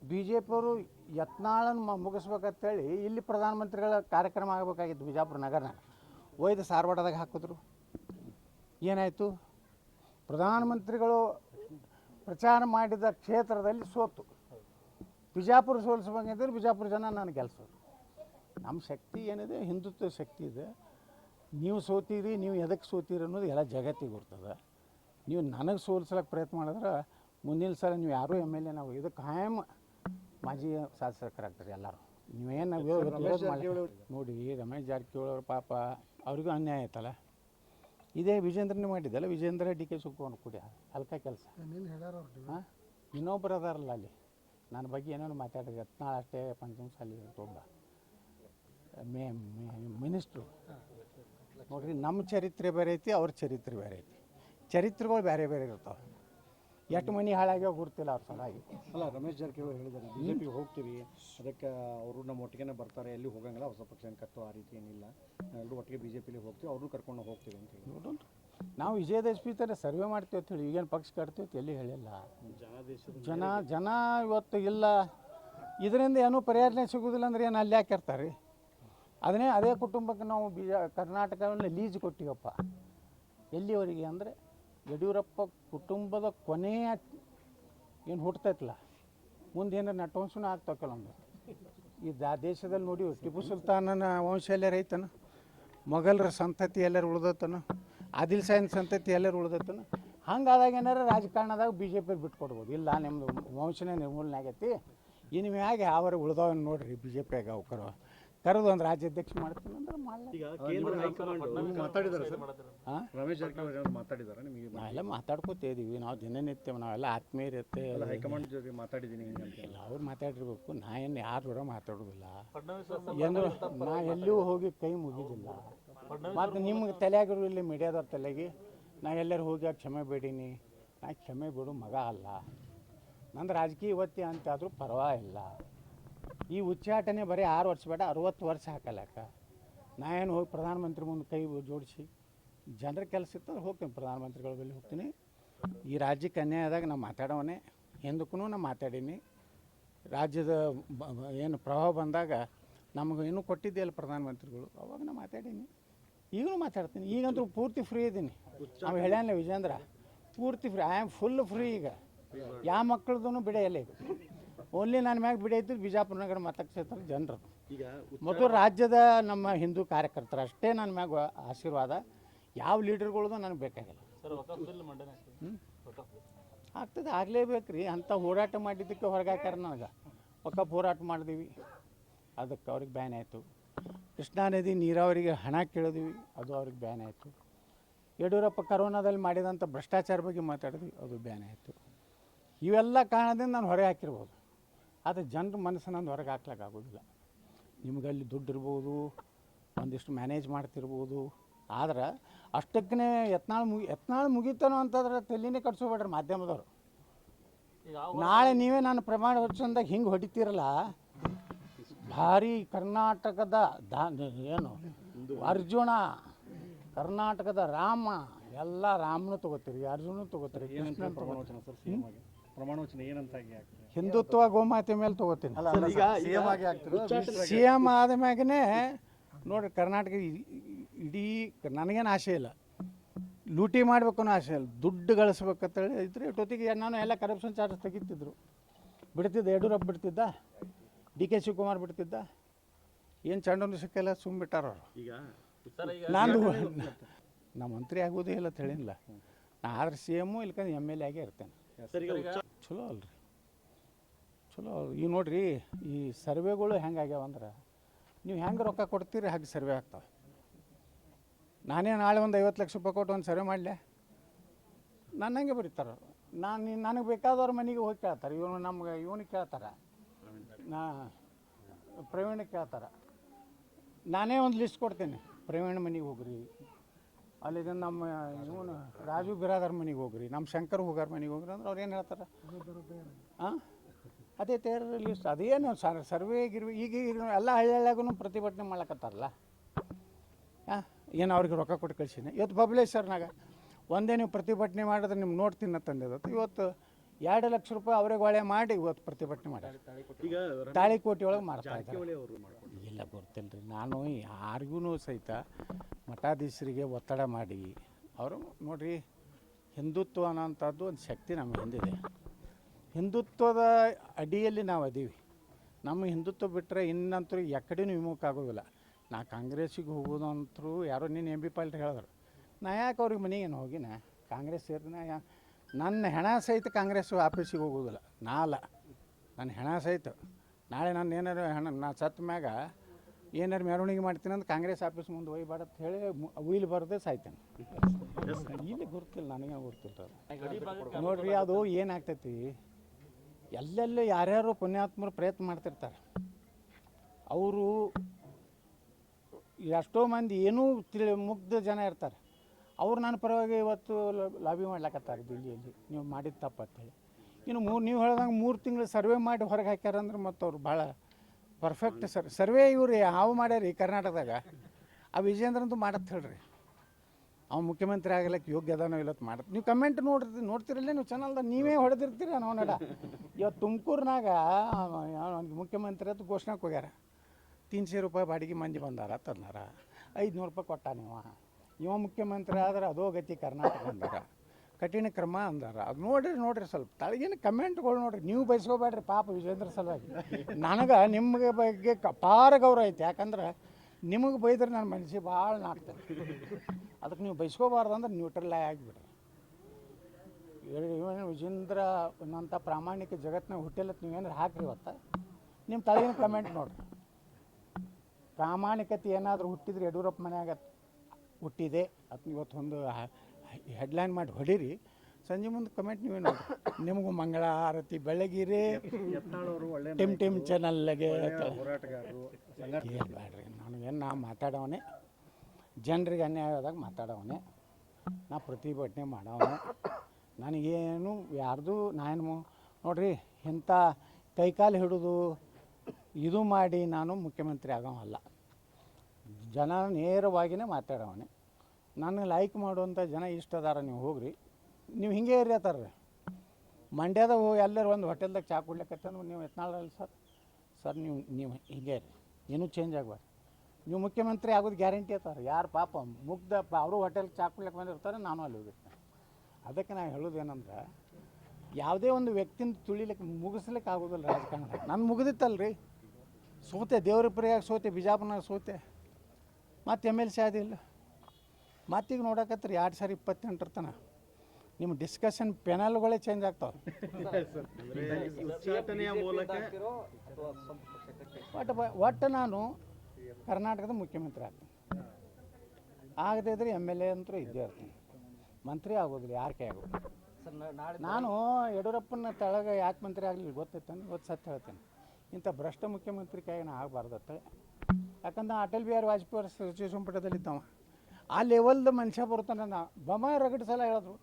ಬಿ ಜೆ ಪಿಯವರು ಯತ್ನಾಳನ್ನು ಮುಗಿಸ್ಬೇಕಂತೇಳಿ ಇಲ್ಲಿ ಪ್ರಧಾನಮಂತ್ರಿಗಳ ಕಾರ್ಯಕ್ರಮ ಆಗಬೇಕಾಗಿತ್ತು ಬಿಜಾಪುರ ನಗರನಾಗ. ಒಯ್ದು ಸಾರವಾಡದಾಗ ಹಾಕಿದ್ರು. ಏನಾಯಿತು? ಪ್ರಧಾನಮಂತ್ರಿಗಳು ಪ್ರಚಾರ ಮಾಡಿದ ಕ್ಷೇತ್ರದಲ್ಲಿ ಸೋತು. ಬಿಜಾಪುರ ಸೋಲಿಸ್ಬೇಕಂದ್ರೆ ಬಿಜಾಪುರ ಜನ ನಾನು ಗೆಲ್ಸೋದು ನಮ್ಮ ಶಕ್ತಿ ಏನಿದೆ? ಹಿಂದುತ್ವ ಶಕ್ತಿ ಇದೆ. ನೀವು ಸೋತೀರಿ, ನೀವು ಎದಕ್ಕೆ ಸೋತೀರಿ ಅನ್ನೋದು ಎಲ್ಲ ಜಗತ್ತಿಗೆ ಬರ್ತದೆ ನೀವು ನನಗೆ ಸೋಲಿಸ್ಲಿಕ್ಕೆ ಪ್ರಯತ್ನ ಮಾಡಿದ್ರೆ ಮುಂದಿನ ಸಲ ನೀವು ಯಾರೂ ಎಂ ಎಲ್ ಎ ನಾವು ಇದು ಕಾಯಂ ಮಾಜಿ ಶಾಸಕರಾಗ್ತಾರೆ ಎಲ್ಲರೂ. ನೀವೇನು ವಿರೋಧ ಮಾಡಿ ನೋಡಿ ರಮೇಶ್ ಜಾರಕಿಹೊಳಿ ಅವ್ರ ಪಾಪ ಅವ್ರಿಗೂ ಅನ್ಯಾಯ ಆಯ್ತಲ್ಲ? ಇದೇ ವಿಜೇಂದ್ರನೇ ಮಾಡಿದ್ದಲ್ಲ ವಿಜೇಂದ್ರ ಡಿ ಕೆ ಶಿವಕುಮಾರ್ ಕೂಡ ಹಲ್ಕ ಕೆಲಸ. ಹಾಂ? ಇನ್ನೊಬ್ಬರು ಅದಾರಲ್ಲ ಅಲ್ಲಿ. ನನ್ನ ಬಗ್ಗೆ ಏನೇನು ಮಾತಾಡಿದ್ರೆ ಯತ್ನಾಳ್ ಅಷ್ಟೇ ಪಂಚಮಸಾಲಿ ಅಲ್ಲಿ ಒಬ್ಬ ಮೇ ಮಿನಿಸ್ಟ್ರು. ನೋಡ್ರಿ ನಮ್ಮ ಚರಿತ್ರೆ ಬೇರೆ ಐತಿ ಅವ್ರ ಚರಿತ್ರೆ ಬೇರೆ ಐತಿ. ಚರಿತ್ರೆಗಳು ಬೇರೆ ಬೇರೆ ಇರ್ತಾವೆ. ಎಷ್ಟು ಮನೆ ಹಾಳಾಗ್ಯಾವ ಗುರ್ತಿಲ್ಲ ಅವ್ರ ಸಲುವಾಗಿ ಅಲ್ಲ ರಮೇಶ್ ಜಾರಕಿಹೊಳಿ ಹೇಳಿದ್ದಾರೆ ಬಿಜೆಪಿಗೆ ಹೋಗ್ತೀವಿ ಅದಕ್ಕೆ ಅವರು ನಮ್ಮ ಒಟ್ಟಿಗೆನೇ ಬರ್ತಾರೆ ಎಲ್ಲಿ ಹೋಗಂಗಿಲ್ಲ ಹೊಸ ಪಕ್ಷ ಏನು ಕಟ್ಟೋ ಆ ರೀತಿ ಏನಿಲ್ಲ. ಎಲ್ಲರೂ ಒಟ್ಟಿಗೆ ಬಿಜೆಪಿಲಿ ಹೋಗ್ತೀವಿ ಅವ್ರನ್ನೂ ಕರ್ಕೊಂಡು ಹೋಗ್ತೀವಿ ಅಂತ ಹೇಳಿ. ನಾವು ವಿಜಯದಶಮಿ ಥರ ಸರ್ವೆ ಮಾಡ್ತೀವಿ ಅಂತ ಹೇಳಿ ಈಗೇನು ಪಕ್ಷ ಕಟ್ತೀವಿ ಅಂತ ಎಲ್ಲಿ ಹೇಳಿಲ್ಲ. ಜನ ಜನ ಇವತ್ತು ಇಲ್ಲ. ಇದರಿಂದ ಏನೂ ಪರಿಹಾರನೇ ಸಿಗೋದಿಲ್ಲ ಅಂದ್ರೆ ಏನು ಅಲ್ಲಿ ಹಾಕಿರ್ತಾರೆ ಅದನ್ನೇ ಅದೇ ಕುಟುಂಬಕ್ಕೆ ನಾವು ಬೀಜ ಕರ್ನಾಟಕವನ್ನು ಲೀಜ್ ಕೊಟ್ಟಿವಪ್ಪ. ಎಲ್ಲಿವರೆಗೆ ಅಂದರೆ ಯಡಿಯೂರಪ್ಪ ಕುಟುಂಬದ ಕೊನೆಯ ಏನು ಹುಟ್ಟತೈತಲ್ಲ ಮುಂದೆ ಏನಾರು ನಟವಂಶನೂ ಆಗ್ತಾವ ಕೆಲವೊಂದು ಈ ದಾ ದೇಶದಲ್ಲಿ ನೋಡಿ ಟಿಪ್ಪು ಸುಲ್ತಾನನ ವಂಶ ಎಲ್ಲರೂ ಐತನ? ಮೊಘಲರ ಸಂತತಿ ಎಲ್ಲರೂ ಉಳ್ದತನ? ಆದಿಲ್ ಸಾಯಿನ ಸಂತತಿ ಎಲ್ಲರೂ ಉಳ್ದತನ? ಹಂಗಾದಾಗ ಏನಾರ ರಾಜಕಾರಣದಾಗ ಬಿ ಜೆ ಪಿ ಬಿಟ್ಕೊಡ್ಬೋದು. ಇಲ್ಲ ನಿಮ್ಮದು ವಂಶನೇ ನಿರ್ಮೂಲನೆ ಆಗೈತಿ. ಇನ್ಮ್ಯಾಗೆ ಮ್ಯಾಗೆ ಯಾವಾರ ಉಳ್ದವನ್ನ ನೋಡ್ರಿ ಬಿ ಜೆ ಪಿಯಾಗ ಅವ್ಕರು. ಕರೆದು ಒಂದು ರಾಜ್ಯಾಧ್ಯಕ್ಷ ಮಾಡ್ತೀನಿ ಅಂದ್ರೆ ಮಾಡಲ್ಲ ಈಗ ಕೇಂದ್ರ ಹೈಕಮಾಂಡ್ ನಿಮ್ಗೆ ಮಾತಾಡಿದಾರೆ ಸರ್. ಹಾಂ ರಮೇಶ್ ಜಾರಕಿಹೊಳಿ ನಿಮಗೆ ನಾವೆಲ್ಲ ಮಾತಾಡ್ಕೋತ ಇದೀವಿ. ನಾವು ದಿನನಿತ್ಯ ನಾವೆಲ್ಲ ಆತ್ಮೀಯರತ್ತೆ ಅಲ್ಲ ಹೈಕಮಾಂಡ್ ಜೊತೆ ಮಾತಾಡಿದ್ದೀನಿ ಹಿಂಗೆ ಅಂತ ಇಲ್ಲ ಅವ್ರು ಮಾತಾಡಿರ್ಬೇಕು. ನಾ ಏನು ಯಾರು ಕೂಡ ಮಾತಾಡೋದಿಲ್ಲ. ಏನು ನಾ ಎಲ್ಲೂ ಹೋಗಿ ಕೈ ಮುಗಿದಿಲ್ಲ. ಮತ್ತು ನಿಮ್ಗೆ ತಲೆಯಾಗಿರೋ ಇಲ್ಲಿ ಮೀಡಿಯಾದವ್ರ ತಲೆಗೆ. ನಾ ಎಲ್ಲರೂ ಹೋಗಿ ಆ ಕ್ಷಮೆ ಬೇಡೀನಿ? ನಾ ಕ್ಷಮೆ ಬಿಡು ಮಗ ಅಲ್ಲ. ನಂದು ರಾಜಕೀಯ ಇವತ್ತಿ ಅಂತಾದರೂ ಪರವಾಗಿಲ್ಲ. ಈ ಉಚ್ಚಾಟನೆ ಬರೀ ಆರು ವರ್ಷ ಬೇಡ, ಅರವತ್ತು ವರ್ಷ ಹಾಕಲಕ್ಕ ನಾ ಏನು ಹೋಗಿ ಪ್ರಧಾನಮಂತ್ರಿ ಮುಂದೆ ಕೈ ಜೋಡಿಸಿ, ಜನರ ಕೆಲಸ ಇತ್ತು ಹೋಗ್ತೀನಿ ಪ್ರಧಾನಮಂತ್ರಿಗಳ ಬಳಿ ಹೋಗ್ತೀನಿ. ಈ ರಾಜ್ಯಕ್ಕೆ ಅನ್ಯಾಯ ಆದಾಗ ನಾ ಮಾತಾಡೋವನೇ ಹಿಂದಕ್ಕೂ ನಾ ಮಾತಾಡೀನಿ. ರಾಜ್ಯದ ಏನು ಪ್ರಭಾವ ಬಂದಾಗ ನಮಗೆ ಇನ್ನೂ ಕೊಟ್ಟಿದ್ದೆಯಲ್ಲ ಪ್ರಧಾನಮಂತ್ರಿಗಳು, ಅವಾಗ ನಾ ಮಾತಾಡೀನಿ. ಈಗಲೂ ಮಾತಾಡ್ತೀನಿ, ಈಗಂತೂ ಪೂರ್ತಿ ಫ್ರೀ ಇದ್ದೀನಿ ನಾವು ಹೇಳ್ಯಾನ ವಿಜೇಂದ್ರ ಪೂರ್ತಿ free I am full free ಈಗ. ಯಾವ ಮಕ್ಕಳದೂ ಬಿಡೆಯಲ್ಲ ಈಗ ಓನ್ಲಿ ನನ್ನ ಮ್ಯಾಗ ಬಿಡೈತಿ ಇದ್ದು ಬಿಜಾಪುರ ನಗರ ಮತಕ್ಷೇತ್ರ ಜನರು. ಈಗ ಮತ್ತು ರಾಜ್ಯದ ನಮ್ಮ ಹಿಂದೂ ಕಾರ್ಯಕರ್ತರು ಅಷ್ಟೇ ನನ್ನ ಮ್ಯಾಗ ಆಶೀರ್ವಾದ. ಯಾವ ಲೀಡರ್ಗಳದು ನನಗೆ ಬೇಕಾಗಿಲ್ಲ. ಸರ್ ವಕಫ್ ಮಂಡನೆ ಆಗ್ತದೆ. ಆಗ್ಲೇ ಬೇಕ್ರಿ ಆಗ್ತದೆ ಆಗಲೇಬೇಕು ರೀ ಅಂಥ ಹೋರಾಟ ಮಾಡಿದ್ದಕ್ಕೆ ಹೊರಗೆ ಹಾಕ್ಯಾರ ನನಗೆ. ಒಕ್ಕಪ್ ಹೋರಾಟ ಮಾಡಿದೀವಿ. ಅದಕ್ಕೆ ಅವ್ರಿಗೆ ಬ್ಯಾನ್ ಆಯಿತು. ಕೃಷ್ಣಾ ನದಿ ನೀರಾವರಿಗೆ ಹಣ ಕೇಳಿದ್ವಿ. ಅದು ಅವ್ರಿಗೆ ಬ್ಯಾನ್ ಆಯಿತು. ಯಡಿಯೂರಪ್ಪ ಕರೋನಾದಲ್ಲಿ ಮಾಡಿದಂಥ ಭ್ರಷ್ಟಾಚಾರ ಬಗ್ಗೆ ಮಾತಾಡಿದ್ವಿ. ಅದು ಬ್ಯಾನ್ ಆಯಿತು. ಇವೆಲ್ಲ ಕಾರಣದಿಂದ ನಾನು ಹೊರಗೆ ಹಾಕಿರ್ಬೋದು. ಆದರೆ ಜನರ ಮನಸ್ಸನ್ನು ಹೊರಗೆ ಹಾಕ್ಲಿಕ್ಕಾಗೋದಿಲ್ಲ ನಿಮ್ಗೆ ಅಲ್ಲಿ ದುಡ್ಡು ಇರ್ಬೋದು ಒಂದಿಷ್ಟು ಮ್ಯಾನೇಜ್ ಮಾಡ್ತಿರ್ಬೋದು. ಆದ್ರೆ ಅಷ್ಟಕ್ಕೇ ಯತ್ನಾಳು ಮುಗಿ ಯತ್ನಾಳು ಮುಗಿತಾನೋ ಅಂತಂದ್ರೆ ತಲೆನೇ ಕಟ್ಸೋಬೇಡ್ರಿ ಮಾಧ್ಯಮದವರು. ನಾಳೆ ನೀವೇ ನಾನು ಪ್ರಮಾಣ ವಚನದಾಗ ಹಿಂಗೆ ಹೊಡಿತೀರಲ್ಲ? ಭಾರಿ ಕರ್ನಾಟಕದ ದಾ ಏನು ಅರ್ಜುನ ಕರ್ನಾಟಕದ ರಾಮ ಎಲ್ಲ ರಾಮನು ತಗೋತೀರಿ ಅರ್ಜುನ ತಗೋತೀರಿ ಏನಂತ ಪ್ರಮಾಣ ವಚನ ಸರ್ ಹಿಂದುತ್ವ ಗೋಮಾತೆ ಮೇಲೆ ತಗೋತೀನಿ. ಈಗ ಸಿಎಂ ಆಗಿ ಆಗ್ತದೆ ಸಿ ಎಂ ಆದ ಮ್ಯಾಗನೇ ನೋಡ್ರಿ ಕರ್ನಾಟಕ ಇಡೀ ನನಗೇನು ಆಸೆ ಇಲ್ಲ. ಲೂಟಿ ಮಾಡ್ಬೇಕು ಅನ್ನೋ ಆಸೆ ಇಲ್ಲ. ದುಡ್ಡು ಗಳಿಸ್ಬೇಕಂತೇಳಿ ಇದ್ರೆ ಇಟ್ಟೊತ್ತಿಗೆ ನಾನು ಎಲ್ಲ ಕರಪ್ಷನ್ ಚಾರ್ಜ್ ತೆಗಿತಿದ್ರು. ಬಿಡ್ತಿದ್ದ ಯಡಿಯೂರಪ್ಪ ಬಿಡ್ತಿದ್ದ ಡಿ ಕೆ ಶಿವಕುಮಾರ್ ಬಿಡ್ತಿದ್ದ. ಏನು ಚಂಡನು ಸಿಕ್ಕಲ್ಲ ಸುಮ್ಮ ಬಿಟ್ಟಾರ ಅವ್ರು. ಈಗ ನಾನು ನಾ ಮಂತ್ರಿ ಆಗೋದೇ ಇಲ್ಲ ಅಂತ ಹೇಳಿಲ್ಲ ನಾ ಆದ್ರೆ ಸಿ ಎಮ್ಮು ಇಲ್ಕಂದ್ರೆ ಎಂ ಎಲ್ ಎ ಆಗೇ ಇರ್ತೇನೆ. ಸರ್ ಈಗ ಉಚ್ಚ- ಚಲೋ ಅಲ್ರಿ. ಚಲೋ. ಈಗ ನೋಡ್ರಿ ಈ ಸರ್ವೆಗಳು ಹೆಂಗಾಗ್ಯಾವ ಅಂದ್ರೆ ನೀವು ಹೆಂಗೆ ರೊಕ್ಕ ಕೊಡ್ತೀರಿ ಹಾಗೆ ಸರ್ವೆ ಆಗ್ತಾವೆ. ನಾನೇ ನಾಳೆ ಒಂದು ಐವತ್ತು ಲಕ್ಷ ರೂಪಾಯಿ ಕೊಟ್ಟು ಒಂದು ಸರ್ವೆ ಮಾಡಲೆ. ನನ್ನಂಗೆ ಬರೀತಾರೆ. ನಾನು ನನಗೆ ಬೇಕಾದವ್ರ ಮನೆಗೆ ಹೋಗಿ ಕೇಳ್ತಾರೆ. ಇವನು ನಮ್ಗೆ ಇವನಿಗೆ ಕೇಳ್ತಾರೆ. ನಾ ಪ್ರವೀಣ್ ಕೇಳ್ತಾರೆ. ನಾನೇ ಒಂದು ಲಿಸ್ಟ್ ಕೊಡ್ತೇನೆ. ಪ್ರವೀಣ್ ಮನೆಗೆ ಹೋಗ್ರಿ. ಇದನ್ನು ನಮ್ಮ ಇವನು ರಾಜು ಬಿರಾದರ್ ಮನೆಗೆ ಹೋಗ್ರಿ. ನಮ್ಮ ಶಂಕರ್ ಹೋಗಾರ ಮನೆಗೆ ಹೋಗ್ರಿ ಅಂದ್ರೆ ಅವ್ರು ಏನು ಹೇಳ್ತಾರೆ? ಹಾಂ ಅದೇ ತೇರಲ್ಲಿ ಅದೇನು ಸರ್ ಸರ್ವೇ ಗಿರ್ವೆ ಈಗ ಎಲ್ಲ ಹಳ್ಳಿ ಹಳ್ಳಿಯಾಗೂ ಪ್ರತಿಭಟನೆ ಮಾಡ್ಲಕತ್ತಾರಲ್ಲ ಹಾಂ ಏನು ಅವ್ರಿಗೆ ರೊಕ್ಕ ಕೊಟ್ಟು ಕಳ್ಸಿನಿ? ಇವತ್ತು ಬಬಲೇಶ್ವರ್ನಾಗ ಒಂದೇ ನೀವು ಪ್ರತಿಭಟನೆ ಮಾಡಿದ್ರೆ ನಿಮ್ಗೆ ನೋಡ್ತೀನಿ ತಂದಿದ್ದು ಇವತ್ತು ಎರಡು ಲಕ್ಷ ರೂಪಾಯಿ ಅವ್ರಿಗೆ ಒಳ್ಳೆ ಮಾಡಿ ಇವತ್ತು ಪ್ರತಿಭಟನೆ ಮಾಡ್ಯಾರ. ಈಗ ತಾಳಿಕೋಟೆ ಒಳಗೆ ಮಾಡ್ತಾ ಇದ್ದಾರೆ. ಜಾರಕಿಹೊಳಿ ಅವರು ಮಾಡ್ಕೊಂಡು ಇಲ್ಲ ಗೊತ್ತಿಲ್ಲ ರೀ ನಾನು ಯಾರಿಗೂ ಸಹಿತ ಮಠಾಧೀಶರಿಗೆ ಒತ್ತಡ ಮಾಡಿ ಅವರು ನೋಡಿರಿ ಹಿಂದುತ್ವ ಅನ್ನೋಂಥದ್ದು ಒಂದು ಶಕ್ತಿ ನಮ್ಮ ಹಿಂದಿದೆ. ಹಿಂದುತ್ವದ ಅಡಿಯಲ್ಲಿ ನಾವು ಅದೀವಿ. ನಮ್ಮ ಹಿಂದುತ್ವ ಬಿಟ್ಟರೆ ಇನ್ನಂತೂ ಎಕಡೆನೂ ವಿಮುಖ ಆಗೋದಿಲ್ಲ. ನಾ ಕಾಂಗ್ರೆಸ್ಸಿಗೆ ಹೋಗೋದು ಅಂತರೂ ಯಾರೋ ನಿನ್ನ ಎಂ ಬಿ ಪಾಲ್ಟ್ ಹೇಳಿದ್ರು. ನಾ ಯಾಕೆ ಅವ್ರಿಗೆ ಮನೆಗೆ ಏನು ಹೋಗಿನ? ಕಾಂಗ್ರೆಸ್ ಸೇರಿನ ಯಾ? ನನ್ನ ಹೆಣ ಸಹಿತ ಕಾಂಗ್ರೆಸ್ ಆಫೀಸಿಗೆ ಹೋಗೋದಿಲ್ಲ. ನಾ ಅಲ್ಲ. ನನ್ನ ಹೆಣ ಸಹಿತ. ನಾಳೆ ನಾನು ಏನಾರು ಹೆಣ ನಾ ಸತ್ತ ಮ್ಯಾಗ ಏನಾರು ಮೆರವಣಿಗೆ ಮಾಡ್ತೀನಿ ಅಂತ ಕಾಂಗ್ರೆಸ್ ಆಫೀಸ್ ಮುಂದೆ ಹೋಗ್ಬೇಡ ಅಂತ ಹೇಳಿ ಉಯಿಲ್ ಬರದೆ ಸಾಯ್ತೇನೆ. ಇಲ್ಲಿ ಗುರ್ತಿಲ್ಲ ನನಗೆ ಗೊತ್ತಿಲ್ಲ. ನೋಡ್ರಿ ಅದು ಏನಾಗ್ತೈತಿ? ಎಲ್ಲೆಲ್ಲಿ ಯಾರ್ಯಾರು ಪುಣ್ಯಾತ್ಮರು ಪ್ರಯತ್ನ ಮಾಡ್ತಿರ್ತಾರೆ. ಅವರು ಎಷ್ಟೋ ಮಂದಿ ಏನೂ ತಿಳಿ ಮುಗ್ಧ ಜನ ಇರ್ತಾರೆ. ಅವ್ರು ನನ್ನ ಪರವಾಗಿ ಇವತ್ತು ಲಾಬಿ ಮಾಡ್ಲಕತ್ತಾರೆ ದಿಲ್ಲಿಯಲ್ಲಿ. ನೀವು ಮಾಡಿದ ತಪ್ಪತ್ತೇಳಿ ಇನ್ನು ಮೂರು ನೀವು ಹೇಳ್ದಂಗೆ ಮೂರು ತಿಂಗಳು ಸರ್ವೆ ಮಾಡಿ ಹೊರಗೆ ಹಾಕ್ಯಾರಂದ್ರೆ ಮತ್ತು ಅವ್ರು ಭಾಳ ಪರ್ಫೆಕ್ಟ್ ಸರ್ ಸರ್ವೆ ಇವ್ರು ಹಾವು ಮಾಡ್ಯಾರಿ ಕರ್ನಾಟಕದಾಗ? ಆ ವಿಜೇಂದ್ರಂತೂ ಮಾಡತ್ತೆ ಹೇಳ್ರಿ. ಅವ್ನು ಮುಖ್ಯಮಂತ್ರಿ ಆಗಲಿಕ್ಕೆ ಯೋಗ್ಯ ಅದಾನೋ ಇಲ್ಲತ್ ಮಾಡ ನೀವು ಕಮೆಂಟ್ ನೋಡ್ರಿ ನೋಡ್ತಿರಲ್ಲ ನೀವು ಚಾನಲ್ದಾಗ ನೀವೇ ಹೊಡೆದಿರ್ತೀರ ನಡ. ಇವತ್ತು ತುಮಕೂರಿನಾಗ ಮುಖ್ಯಮಂತ್ರಿ ಅಂತ ಘೋಷಣೆ ಹೋಗ್ಯಾರ. ತೀನ್ಶೆ ರೂಪಾಯಿ ಬಾಡಿಗೆ ಮಂದಿ ಬಂದಾರ ತಂದಾರ ಐದುನೂರು ರೂಪಾಯಿ ಕೊಟ್ಟ ನೀವು. ಇವ ಮುಖ್ಯಮಂತ್ರಿ ಆದ್ರೆ ಅದೋ ಗತಿ ಕರ್ನಾಟಕ ಅಂದಾರ. ಕಠಿಣ ಕ್ರಮ ಅಂದಾರ. ಅದು ನೋಡ್ರಿ ನೋಡ್ರಿ ಸ್ವಲ್ಪ ತಳಗಿನ ಕಮೆಂಟ್ಗಳು ನೋಡ್ರಿ. ನೀವು ಬಯಸ್ಕೋಬೇಡ್ರಿ ಪಾಪ ವಿಜೇಂದ್ರ ಸಲುವಾಗಿ. ನನಗೆ ನಿಮಗೆ ಬಗ್ಗೆ ಅಪಾರ ಗೌರವ ಐತೆ. ಯಾಕಂದ್ರೆ ನಿಮಗೆ ಬೈದ್ರೆ ನನ್ನ ಮನಸ್ಸಿಗೆ ಭಾಳ ನಾಗ್ತದೆ ಅದಕ್ಕೆ ನೀವು ಬಯಸ್ಕೋಬಾರ್ದು ಅಂದ್ರೆ ನ್ಯೂಟ್ರಲ್ ಆಗಿಬಿಡ್ರಿ. ಇವನು ವಿಜೇಂದ್ರ ಅನ್ನೋಂಥ ಪ್ರಾಮಾಣಿಕ ಜಗತ್ತಿನಾಗ ಹುಟ್ಟಿಲ್ಲ ನೀವೇನಾರು ಹಾಕ್ರಿ ಇವತ್ತು? ನಿಮ್ಮ ತಳಗಿನ ಕಮೆಂಟ್ ನೋಡ್ರಿ. ಪ್ರಾಮಾಣಿಕತೆ ಏನಾದರೂ ಹುಟ್ಟಿದ್ರೆ ಯಡಿಯೂರಪ್ಪ ಮನೆಯಾಗ ಹುಟ್ಟಿದೆ. ಅದು ಇವತ್ತು ಒಂದು ಹೆಡ್ಲೈನ್ ಮಾಡಿ ಹೊಡೀರಿ. ಸಂಜೆ ಮುಂದೆ ಕಮೆಂಟ್ ನೀವೇ ನೋಡಿ ನಿಮಗೂ ಮಂಗಳ ಆರತಿ ಬೆಳಗಿರಿ ಟಿಮ್ ಟಿಮ್ ಚಾನಲ್ಗೆ ಹೋರಾಟಗಾರರು ಬೇಡ್ರಿ ನನಗೇನು ನಾ ಮಾತಾಡವನೆ ಜನರಿಗೆ ಅನ್ಯಾಯ ಆದಾಗ ಮಾತಾಡವನೆ ನಾ ಪ್ರತಿಭಟನೆ ಮಾಡವನೆ. ನನಗೇನು ಯಾರ್ದು ನಾನು ನೋಡ್ರಿ ಇಂಥ ಕೈಕಾಲು ಹಿಡಿದು ಇದು ಮಾಡಿ ನಾನು ಮುಖ್ಯಮಂತ್ರಿ ಆಗೋವಲ್ಲ. ಜನ ನೇರವಾಗಿಯೇ ಮಾತಾಡವನೆ. ನನಗೆ ಲೈಕ್ ಮಾಡುವಂಥ ಜನ ಇಷ್ಟ ಅದಾರ ನೀವು ಹೋಗ್ರಿ. ನೀವು ಹಿಂಗೆ ಇರಿ ಮಂಡ್ಯದ ಹೋಗಿ ಎಲ್ಲರೂ ಒಂದು ಹೋಟೆಲ್ದಾಗ ಚಾ ಕುಡ್ಲಿಕ್ಕತ್ತಂದ್ರೆ ನೀವು ಎತ್ನಾಳಲ್ಲ ಸರ್. ಸರ್, ನೀವು ನೀವು ಹಿಂಗೆ ಇರಿ ಏನೂ ಚೇಂಜ್ ಆಗ್ಬಾರ್ದು. ನೀವು ಮುಖ್ಯಮಂತ್ರಿ ಆಗೋದು ಗ್ಯಾರಂಟಿ ಅತ್ತಾರೆ. ಯಾರು ಪಾಪ ಮುಗ್ಧ ಪ- ಅವರು ಹೋಟೆಲ್ಗೆ ಚಾ ಕುಡ್ಲಿಕ್ಕೆ ಬಂದಿರ್ತಾರೆ, ನಾನು ಅಲ್ಲಿ ಹೋಗಿರ್ತೇನೆ. ಅದಕ್ಕೆ ನಾನು ಹೇಳೋದು ಏನಂದ್ರೆ, ಯಾವುದೇ ಒಂದು ವ್ಯಕ್ತಿನ ತುಳಿಲಿಕ್ಕೆ ಮುಗಿಸ್ಲಿಕ್ಕೆ ಆಗೋದಿಲ್ಲ ರಾಜಕಾರಣ ನಾನು ರೀ ಸೋತೆ, ದೇವ್ರ ಪ್ರಿಯಾಗಿ ಸೋತೆ, ಬಿಜಾಪುರನಾಗ ಸೋತೆ. ಮತ್ತು ಎಂ ಎಲ್ ಸಿ ಆದಿಲ್ಲ. ಮತ್ತೀಗ ನೋಡಕತ್ರಿ, ಎರಡು ಸಾವಿರ ಇಪ್ಪತ್ತೆಂಟರ ತನಕ ನಿಮ್ಮ ಡಿಸ್ಕಷನ್ ಪೆನಲ್ಗಳೇ ಚೇಂಜ್ ಆಗ್ತಾವೆ ಒಟ್ಟು ಒಟ್ಟು ನಾನು ಕರ್ನಾಟಕದ ಮುಖ್ಯಮಂತ್ರಿ ಆಗ್ತೀನಿ. ಆಗದೇ ಇದ್ರೆ ಎಂ ಎಲ್ ಎ ಅಂತೂ ಇದ್ದೇ ಇರ್ತೀನಿ. ಮಂತ್ರಿ ಆಗೋದಿಲ್ಲ ಯಾರ ಕೈ ಆಗೋದು ನಾನು ಯಡಿಯೂರಪ್ಪನ ತೆಳಗ ಯಾಕೆ ಮಂತ್ರಿ ಆಗಲಿಲ್ಲ ಗೊತ್ತೈತಾನೆ ಗೊತ್ತು ಸತ್ಯ ಹೇಳ್ತೇನೆ. ಇಂಥ ಭ್ರಷ್ಟ ಮುಖ್ಯಮಂತ್ರಿ ಕೈ ನಾ ಆಗಬಾರ್ದತ್ತ ಯಾಕಂದ್ರೆ ಅಟಲ್ ಬಿಹಾರಿ ವಾಜಪೇಯಿ ಅವರ ಸಚಿವ ಸಂಪುಟದಲ್ಲಿದ್ದವ. ಆ ಲೆವೆಲ್ದು ಮನುಷ್ಯ ಬರ್ತಾನೆ ನಾ ಬಮ ರಗಡ್ ಸಲ ಹೇಳಿದ್ರು.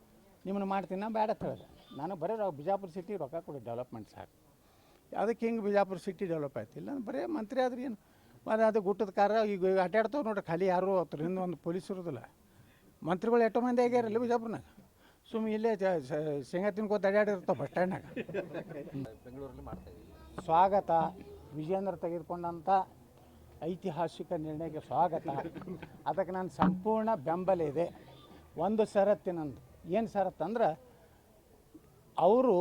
ನಿಮ್ಮನ್ನು ಮಾಡ್ತೀನಿ ನಾ ಬೇಡ ಹೇಳಿದೆ. ನಾನು ಬರೀ ರೊ- ಬಿಜಾಪುರ ಸಿಟಿ ರೊಕ್ಕ ಕೊಡಿ ಡೆವಲಪ್ಮೆಂಟ್ ಸಾಕು. ಅದಕ್ಕೆ ಹಿಂಗೆ ಬಿಜಾಪುರ ಸಿಟಿ ಡೆವಲಪ್ ಆಯ್ತು. ಆಯ್ತಿಲ್ಲ ಬರೀ ಮಂತ್ರಿ ಆದ್ರೆ ಏನು? ಮತ್ತು ಅದು ಗುಟ್ಟದ ಕಾರ ಈಗ ಅಡ್ಡಾಡ್ತಾವೆ ನೋಡ್ರಿ ಖಾಲಿ ಯಾರು ಅವ್ರ ಹಿಂದೆ ಒಂದು ಪೊಲೀಸ್ ಇರೋದಿಲ್ಲ. ಮಂತ್ರಿಗಳು ಎಷ್ಟೋ ಮಂದಿ ಆಗ್ಯಾರಲ್ಲ ಬಿಜಾಪುರ್ನಾಗ. ಸುಮ್ಮನೆ ಇಲ್ಲೇ ಶೇಂಗಾ ತಿನ್ಕೋತ ಅಡ್ಡಾಡಿರ್ತಾವೆ ಬಸ್ ಸ್ಟ್ಯಾಂಡ್ನಾಗ ಬೆಂಗಳೂರಲ್ಲಿ ಮಾಡ್ತಾ ಸ್ವಾಗತ ವಿಜೇಂದ್ರ ತೆಗೆದುಕೊಂಡಂಥ ಐತಿಹಾಸಿಕ ನಿರ್ಣಯಕ್ಕೆ ಸ್ವಾಗತ. ಅದಕ್ಕೆ ನಾನು ಸಂಪೂರ್ಣ ಬೆಂಬಲ ಇದೆ. ಒಂದು ಷರತ್ತಿನಂದು ಏನು ಸರ್ ಅಂತಂದ್ರೆ, ಅವರು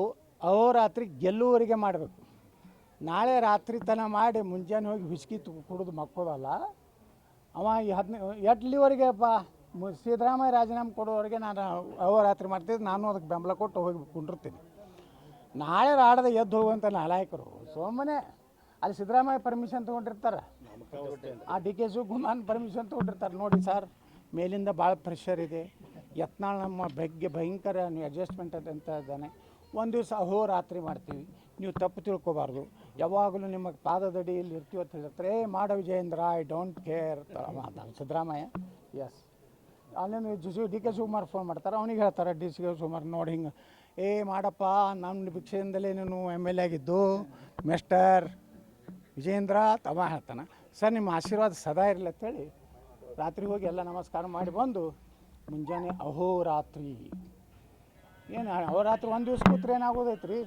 ಅಹೋರಾತ್ರಿ ಗೆಲ್ಲುವರಿಗೆ ಮಾಡಬೇಕು. ನಾಳೆ ರಾತ್ರಿ ತನ ಮಾಡಿ ಮುಂಜಾನೆ ಹೋಗಿ ಹುಸ್ಕಿ ಕುಡಿದು ಮಕ್ಕೋದಲ್ಲ, ಅವ ಈ ಹದಿನೈದು ಎಟ್ಲಿವರೆಗೆ ಬಾ ಸಿದ್ದರಾಮಯ್ಯ ರಾಜೀನಾಮೆ ಕೊಡೋವರೆಗೆ ನಾನು ಅಹೋರಾತ್ರಿ ಮಾಡ್ತಿದ್ದೆ ನಾನು ಅದಕ್ಕೆ ಬೆಂಬಲ ಕೊಟ್ಟು ಹೋಗಿ ಕುಂಡಿರ್ತೀನಿ. ನಾಳೆ ರಾಡದ ಎದ್ದು ಹೋಗುವಂಥ ನಾಲಾಯಕರು, ಸೋಮನೆ ಅಲ್ಲಿ ಸಿದ್ದರಾಮಯ್ಯ ಪರ್ಮಿಷನ್ ತೊಗೊಂಡಿರ್ತಾರೆ. ಆ ಡಿ ಕೆ ಶಿವಕುಮಾರ್ ಪರ್ಮಿಷನ್ ತೊಗೊಂಡಿರ್ತಾರೆ. ನೋಡಿ ಸರ್, ಮೇಲಿಂದ ಭಾಳ ಪ್ರೆಷರ್ ಇದೆ. ಯತ್ನಾಳ್ ನಮ್ಮ ಬಗ್ಗೆ ಭಯಂಕರ ನೀವು ಅಡ್ಜಸ್ಟ್ಮೆಂಟ್ ಅಂತ ಇದ್ದಾನೆ. ಒಂದು ದಿವಸ ಅಹೋರಾತ್ರಿ ಮಾಡ್ತೀವಿ. ನೀವು ತಪ್ಪು ತಿಳ್ಕೊಬಾರ್ದು. ಯಾವಾಗಲೂ ನಿಮ್ಮ ಪಾದದಡಿಯಲ್ಲಿ ಇರ್ತೀವಿ ಅಂತ ಹೇಳ್ತಾರೆ ಏ, ಮಾಡ ವಿಜಯೇಂದ್ರ ಐ ಡೋಂಟ್ ಕೇರ್ ಮಾತಾಡ ಸಿದ್ದರಾಮಯ್ಯ ಎಸ್ ಅಲ್ಲಿಂದ ಜಿ ಡಿ ಕೆ ಶಿವಕುಮಾರ್ ಫೋನ್ ಮಾಡ್ತಾರೆ. ಅವನಿಗೆ ಹೇಳ್ತಾರೆ, ಡಿ ಸಿ ಕೆ ಶಿವಕುಮಾರ್, ನೋಡಿ ಹಿಂಗೆ. ಏ, ಮಾಡಪ್ಪ ನನ್ನ ಭಿಕ್ಷೆಯಿಂದಲೇ ನೀನು ಎಂ ಎಲ್ ಎ ಆಗಿದ್ದು. ಮಿಸ್ಟರ್ ವಿಜೇಂದ್ರ ತಮ್ಮ ಹೇಳ್ತಾನೆ. ಸರ್, ನಿಮ್ಮ ಆಶೀರ್ವಾದ ಸದಾ ಇರಲಿ ಅಂತೇಳಿ ರಾತ್ರಿ ಹೋಗಿ ಎಲ್ಲ ನಮಸ್ಕಾರ ಮಾಡಿ ಬಂದು ಮುಂಜಾನೆ ಅಹೋರಾತ್ರಿ. ಏನು ಅಹೋರಾತ್ರಿ ಒಂದು ದಿವ್ಸ ಕೂತ್ರೆ ಏನಾಗೋದೈತೆ ರೀ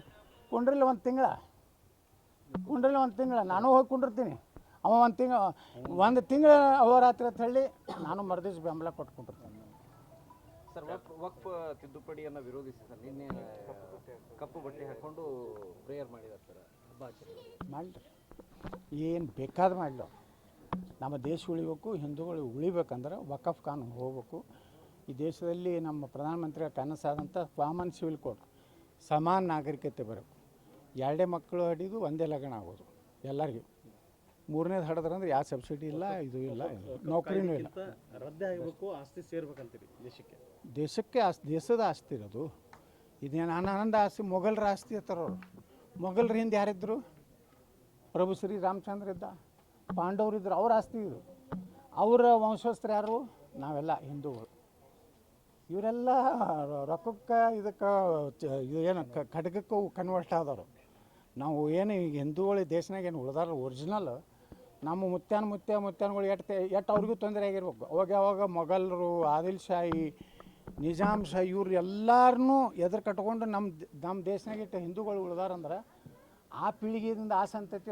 ಕುಂಡ್ರಲ್ಲ ಒಂದು ತಿಂಗಳ. ಕುಂಡ್ರಿಲ್ಲ ಒಂದು ತಿಂಗಳ. ನಾನು ಹೋಗಿ ಕುಂಡಿರ್ತೀನಿ. ಅವ ಒಂದು ತಿಂಗಳ ಒಂದು ತಿಂಗಳ ಅಹೋರಾತ್ರಿ ಅಂತ ಹೇಳಿ ನಾನು ಮರದಿವ್ಸ ಬೆಂಬಲ ಕೊಟ್ಕೊಂಡಿರ್ತೀನಿ ಸರ್ ವಕ್ ವಕ್ಫ್ ತಿದ್ದುಪಡಿಯನ್ನು ವಿರೋಧಿಸಿ ಸರ್. ನಿನ್ನೆ ಕಪ್ಪು ಬಟ್ಟೆ ಹಾಕ್ಕೊಂಡು ಪ್ರೇಯರ್ ಮಾಡಿದ್ದಾರೆ ಸರ್. ಏನು ಬೇಕಾದ್ರೆ ಮಾಡಲು. ನಮ್ಮ ದೇಶ ಉಳಿಬೇಕು ಹಿಂದೂಗಳು ಉಳಿಬೇಕಂದ್ರೆ ವಕಫ್ ಕಾನೂನು ಹೋಗ್ಬೇಕು. ಈ ದೇಶದಲ್ಲಿ ನಮ್ಮ ಪ್ರಧಾನಮಂತ್ರಿ ಕನಸಾದಂಥ ಕಾಮನ್ ಸಿವಿಲ್ ಕೋಡ್ ಸಮಾನ ನಾಗರಿಕತೆ ಬರಬೇಕು. ಎರಡೇ ಮಕ್ಕಳು ಹಡಿದು ಒಂದೇ ಲಗ್ನ ಆಗೋದು ಎಲ್ಲರಿಗೂ. ಮೂರನೇದು ಹಡದ್ರಂದ್ರೆ ಯಾವ ಸಬ್ಸಿಡಿ ಇಲ್ಲ ಇದು ಇಲ್ಲ ನೌಕರಿನೂ ಇಲ್ಲ. ರದ್ದೆ ಆಗಬೇಕು ಆಸ್ತಿ ಸೇರ್ಬೇಕಂತೀರಿ ದೇಶಕ್ಕೆ? ದೇಶಕ್ಕೆ ಆಸ್ತಿ ದೇಶದ ಆಸ್ತಿ ಇರೋದು. ಇದೇನು ಆನಂದ ಆಸ್ತಿ ಮೊಘಲರ ಆಸ್ತಿ ಅಂತಾರವ್ರು. ಮೊಘಲರ ಹಿಂದೆ ಯಾರಿದ್ರು? ಪ್ರಭು ಶ್ರೀ ರಾಮಚಂದ್ರ ಇದ್ದ ಪಾಂಡವರು ಇದ್ರು ಅವ್ರ ಆಸ್ತಿ ಇದು. ಅವರ ವಂಶಸ್ಥರು ಯಾರು? ನಾವೆಲ್ಲ ಹಿಂದೂಗಳು. ಇವರೆಲ್ಲ ರೊಕ್ಕಕ್ಕೆ ಇದಕ್ಕೆ ಇದು ಏನು ಖಡ್ಗಕ್ಕೂ ಕನ್ವರ್ಟ್ ಆದವರು. ನಾವು ಏನು ಈಗ ಹಿಂದೂಗಳು ದೇಶನಾಗ ಏನು ಉಳ್ದಾರ ಒರಿಜಿನಲ್ ನಮ್ಮ ಮುತ್ಯಾನ ಮುತ್ಯ ಮುತ್ಯಾನಗಳು ಎಟ್ಟು ಎಟ್ಟು ಅವ್ರಿಗೂ ತೊಂದರೆ ಆಗಿರ್ಬೇಕು. ಅವಾಗ ಯಾವಾಗ ಮೊಘಲರು, ಆದಿಲ್ ಶಾಹಿ ನಿಜಾಮ್ ಶಾಹಿ ಇವ್ರು ಎಲ್ಲರನ್ನೂ ಎದುರು ಕಟ್ಕೊಂಡು ನಮ್ಮ ನಮ್ಮ ದೇಶನಾಗ ಇಟ್ಟು ಹಿಂದೂಗಳು ಉಳ್ದಾರಂದ್ರೆ ಆ ಪೀಳಿಗೆಯಿಂದ ಆ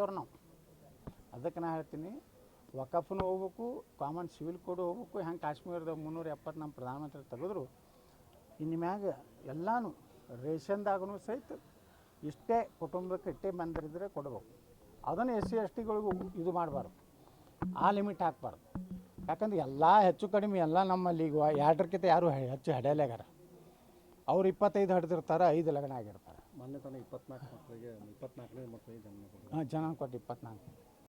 ಅವ್ರು ನಾವು. ಅದಕ್ಕೆ ನಾ ಹೇಳ್ತೀನಿ ವಕಫ್ನು ಹೋಗ್ಬೇಕು ಕಾಮನ್ ಸಿವಿಲ್ ಕೋಡ್ ಹೋಗ್ಬೇಕು ಹೆಂಗೆ ಕಾಶ್ಮೀರದ ಮುನ್ನೂರ ಎಪ್ಪತ್ತು ನಮ್ಮ ಪ್ರಧಾನಮಂತ್ರಿ ತೆಗೆದ್ರು ಇನ್ನು ಮ್ಯಾಗ ಎಲ್ಲನೂ ರೇಷನ್ದಾಗೂ ಸಹಿತ ಇಷ್ಟೇ ಕುಟುಂಬಕ್ಕೆ ಇಷ್ಟೇ ಬಂದಿರಿದ್ರೆ ಕೊಡ್ಬೇಕು. ಅದನ್ನು ಎಸ್ ಸಿ ಎಸ್ ಟಿಗಳಿಗೂ ಇದು ಮಾಡಬಾರ್ದು. ಆ ಲಿಮಿಟ್ ಹಾಕ್ಬಾರ್ದು. ಯಾಕಂದ್ರೆ ಎಲ್ಲ ಹೆಚ್ಚು ಕಡಿಮೆ ಎಲ್ಲ ನಮ್ಮಲ್ಲಿ ಈಗ ಎರಡಕ್ಕಿಂತ ಯಾರು ಹೆಚ್ಚು ಹಡೆಯಲೇಗಾರ ಅವ್ರು ಇಪ್ಪತ್ತೈದು ಹಡ್ದಿರ್ತಾರೆ ಐದು ಲಗ್ನ ಆಗಿರ್ತಾರೆ. ಮೊನ್ನೆ ತನಕ ಇಪ್ಪತ್ನಾಲ್ಕು ಮಕ್ಕಳಿಗೆ ಇಪ್ಪತ್ನಾಲ್ಕನೇ ಮಕ್ಕಳಿಗೆ ಜನ್ಮ ಹಾಂ ಜನ ಕೊಟ್ಟು ಇಪ್ಪತ್ನಾಲ್ಕು.